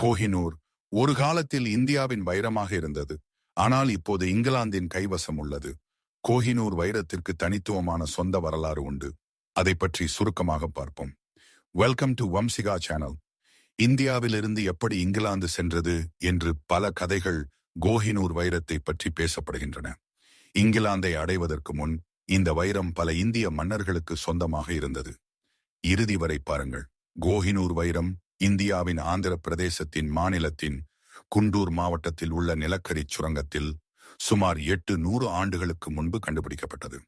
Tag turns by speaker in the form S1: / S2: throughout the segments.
S1: கோஹினூர் ஒரு காலத்தில் இந்தியாவின் வைரமாக இருந்தது. ஆனால் இப்போது இங்கிலாந்தின் கைவசம் உள்ளது. கோஹினூர் வைரத்திற்கு தனித்துவமான சொந்த வரலாறு உண்டு. அதை பற்றி சுருக்கமாக பார்ப்போம். வெல்கம் டு வம்சிகா சேனல் இந்தியாவிலிருந்து எப்படி இங்கிலாந்து சென்றது என்று பல கதைகள் கோஹினூர் வைரத்தை பற்றி பேசப்படுகின்றன. இங்கிலாந்தை அடைவதற்கு முன் இந்த வைரம் பல இந்திய மன்னர்களுக்கு சொந்தமாக இருந்தது. இறுதி வரை பாருங்கள். கோஹினூர் வைரம் இந்தியாவின் ஆந்திர பிரதேசத்தின் மாநிலத்தின் குண்டூர் மாவட்டத்தில் உள்ள நிலக்கரி சுரங்கத்தில் சுமார் எட்டு நூறு ஆண்டுகளுக்கு முன்பு கண்டுபிடிக்கப்பட்டது.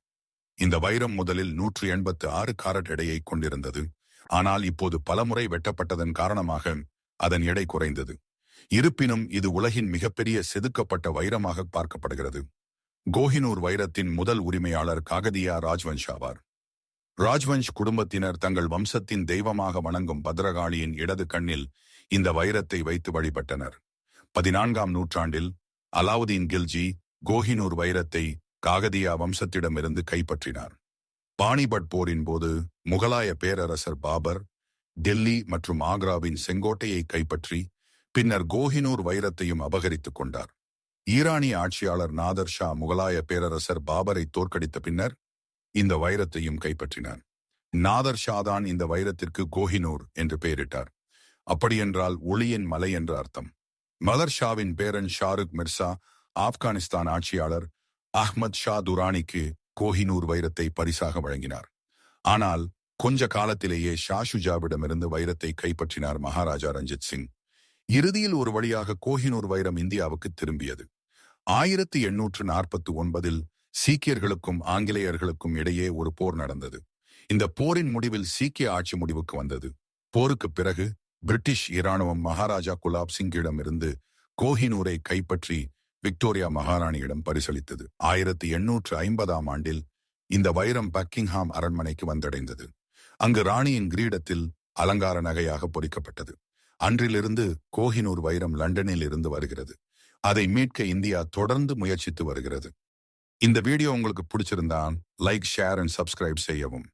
S1: இந்த வைரம் முதலில் நூற்று எண்பத்து ஆறு காரட் எடையை கொண்டிருந்தது. ஆனால் இப்போது பலமுறை வெட்டப்பட்டதன் காரணமாக அதன் எடை குறைந்தது. இருப்பினும் இது உலகின் மிகப்பெரிய செதுக்கப்பட்ட வைரமாக பார்க்கப்படுகிறது. கோஹினூர் வைரத்தின் முதல் உரிமையாளர் காகதியா ராஜ்வன்ஷ் ஆவார். ராஜ்வன்ஷ் குடும்பத்தினர் தங்கள் வம்சத்தின் தெய்வமாக வணங்கும் பத்ரகாளியின் இடது கண்ணில் இந்த வைரத்தை வைத்து வழிபட்டனர். பதினான்காம் நூற்றாண்டில் அலாவுதீன் கில்ஜி கோஹினூர் வைரத்தை காகதியா வம்சத்திடமிருந்து கைப்பற்றினார். பாணிபட் போரின் போது முகலாய பேரரசர் பாபர் டெல்லி மற்றும் ஆக்ராவின் செங்கோட்டையை கைப்பற்றி பின்னர் கோஹினூர் வைரத்தையும் அபகரித்துக் கொண்டார். ஈரானிய ஆட்சியாளர் நாதர் ஷா முகலாய பேரரசர் பாபரை தோற்கடித்த பின்னர் இந்த வைரத்தையும் கைப்பற்றினார் நாதர் ஷாதான் இந்த வைரத்திற்கு கோஹினூர் என்று பெயரிட்டார். அப்படியென்றால் ஒளியின் மலை என்று அர்த்தம். மலர் ஷாவின் பேரன் ஷாருக் மிர்சா ஆப்கானிஸ்தான் ஆட்சியாளர் அஹ்மத் ஷா துரானிக்கு கோஹினூர் வைரத்தை பரிசாக வழங்கினார். ஆனால் கொஞ்ச காலத்திலேயே ஷா ஷுஜாவிடமிருந்து வைரத்தை கைப்பற்றினார் மகாராஜா ரஞ்சித் சிங். இறுதியில் ஒரு வழியாக கோஹினூர் வைரம் இந்தியாவுக்கு திரும்பியது. ஆயிரத்தி எண்ணூற்று நாற்பத்தி ஒன்பதில் சீக்கியர்களுக்கும் ஆங்கிலேயர்களுக்கும் இடையே ஒரு போர் நடந்தது. இந்த போரின் முடிவில் சீக்கிய ஆட்சி முடிவுக்கு வந்தது. போருக்கு பிறகு பிரிட்டிஷ் இராணுவம் மகாராஜா குலாப் சிங்கிடமிருந்து கோஹினூரை கைப்பற்றி விக்டோரியா மகாராணியிடம் பரிசளித்தது. ஆயிரத்தி எண்ணூற்று ஐம்பதாம் ஆண்டில் இந்த வைரம் பக்கிங்ஹாம் அரண்மனைக்கு வந்தடைந்தது. அங்கு ராணியின் கிரீடத்தில் அலங்கார நகையாக பொறிக்கப்பட்டது. அன்றிலிருந்து கோஹினூர் வைரம் லண்டனில் இருந்து வருகிறது. அதை மீட்க இந்தியா தொடர்ந்து முயற்சித்து வருகிறது. இந்த வீடியோ உங்களுக்கு பிடிச்சிருந்தான் லைக் ஷேர் அண்ட் சப்ஸ்கிரைப் செய்யவும்.